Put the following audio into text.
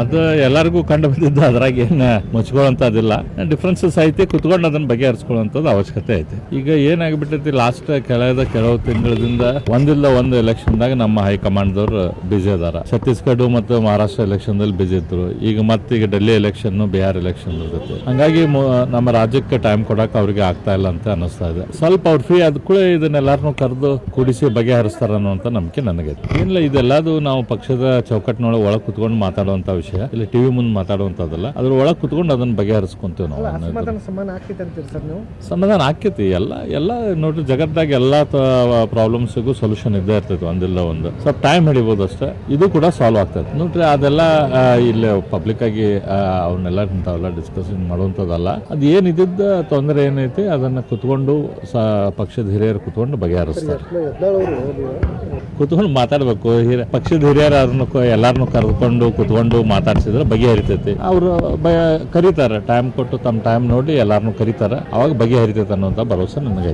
ಅದು ಎಲ್ಲರಿಗೂ ಕಂಡು ಬಂದಿದ್ದು ಅದ್ರಾಗ ಏನು ಮುಚ್ಕೊಳ್ಳೋಂಥದ್ದಿಲ್ಲ ಡಿಫ್ರೆನ್ಸಸ್ ಐತಿ, ಕುತ್ಕೊಂಡು ಅದನ್ನ ಬಗೆಹರಿಸ್ಕೊಳ್ಳೋಂಥದ್ದು ಅವಶ್ಯಕತೆ ಐತಿ. ಈಗ ಏನಾಗ್ಬಿಟ್ಟೈತಿ ಲಾಸ್ಟ್ ಕೆಳದ ಕೆಲವು ತಿಂಗಳಿಂದ ಒಂದಿಲ್ಲ ಒಂದು ಎಲೆಕ್ಷನ್ದಾಗ ನಮ್ಮ ಹೈಕಮಾಂಡ್ದವ್ರು ಬಿಜಿ ಅದಾರ. ಛತ್ತೀಸ್ಗಢ ಮತ್ತು ಮಹಾರಾಷ್ಟ್ರ ಎಲೆಕ್ಷನ್ದಲ್ಲಿ ಬಿಜಿ ಇದ್ರು. ಈಗ ಮತ್ತೆ ಈಗ ಡೆಲ್ಲಿ ಎಲೆಕ್ಷನ್ ಬಿಹಾರ್ ಎಲೆಕ್ಷನ್ ಇರ್ತೈತಿ ಹಂಗಾಗಿ ನಮ್ಮ ರಾಜ್ಯಕ್ಕೆ ಟೈಮ್ ಕೊಡಕ್ ಅವ್ರಿಗೆ ಆಗ್ತಾ ಇಲ್ಲ ಅಂತ ಅನಿಸ್ತಾ ಇದೆ. ಸ್ವಲ್ಪ ಅವ್ರು ಫ್ರೀ ಆದ ಕೂಡ ಇದನ್ನೆಲ್ಲಾರನು ಕರೆದು ಕೂಡಿಸಿ ಬಗೆಹರಿಸ್ತಾರ ಅನ್ನೋ ನಂಬಿಕೆ ನನಗೆ ಇಲ್ಲ ಇದೆಲ್ಲದು ನಾವು ಪಕ್ಷದ ಚೌಕಟ್ಟಿನೊಳಗೆ ಒಳಗೆ ಕುತ್ಕೊಂಡು ಮಾತಾಡುವಂಥ ವಿಷಯ. ಇಲ್ಲಿ ಟಿವಿ ಮುಂದೆ ಮಾತಾಡುವಂತದಲ್ಲ ಅದ್ರ ಒಳಗೆ ಕುತ್ಕೊಂಡು ಅದನ್ನ ಬಗೆಹರಿಸ್ಕೊಂತೀವಿ ನಾವು. ಅನ್ನೋದು. ಸಮಾನ ಆಗ್ತೈತೆ ಅಂತೀರಿ ಸರ್ ನೀವು? ಸಮಾಧಾನ ಆಕೈತಿ ಎಲ್ಲ ಎಲ್ಲ ನೋಡ್ರಿ ಜಗತ್ತಾಗ ಎಲ್ಲ ಪ್ರಾಬ್ಲಮ್ಸ್ಗೂ ಸೊಲ್ಯೂಷನ್ ಇದ್ದೇ ಇರ್ತೈತಿ ಒಂದಿಲ್ಲ ಒಂದು. ಸ್ವಲ್ಪ ಟೈಮ್ ಹಿಡಿಬೋದು ಅಷ್ಟೇ. ಇದು ಕೂಡ ಸಾಲ್ವ್ ಆಗ್ತೈತಿ. ನೋಡ್ರಿ ಅದೆಲ್ಲ ಆ, ಇಲ್ಲಿ ಪಬ್ಲಿಕ್ ಆಗಿ ಆ, ಅವನ್ನೆಲ್ಲ ಇಂಥವೆಲ್ಲ ಡಿಸ್ಕಷನ್ ಮಾಡುವಂಥದ್ದಲ್ಲ. ಅದು ಏನಿದ್ದ ತೊಂದರೆ ಏನೈತಿ ಅದನ್ನ ಕುತ್ಕೊಂಡು ಸ ಪಕ್ಷದ ಹಿರಿಯರು ಕುತ್ಕೊಂಡು ಬಗೆಹರಿಸ್ತಾರೆ. ಕುತ್ಕೊಂಡು ಮಾತಾಡ್ಬೇಕು. ಹಿರಿಯ ಪಕ್ಷದ ಹಿರಿಯರು ಅದನ್ನ ಎಲ್ಲಾರನ್ನು ಕರೆದುಕೊಂಡು ಕುತ್ಕೊಂಡು ಮಾತಾಡ್ಸಿದ್ರೆ ಬಗೆಹರಿತೈತಿ. ಅವರು ಕರೀತಾರೆ. ಟೈಮ್ ಕೊಟ್ಟು ತಮ್ಮ ಟೈಮ್ ನೋಡಿ ಎಲ್ಲಾರನ್ನು ಕರೀತಾರೆ. ಅವಾಗ ಬಗೆಹರಿತೈತೆ ಅನ್ನೋಂಥ ಭರವಸೆ ನನಗೆ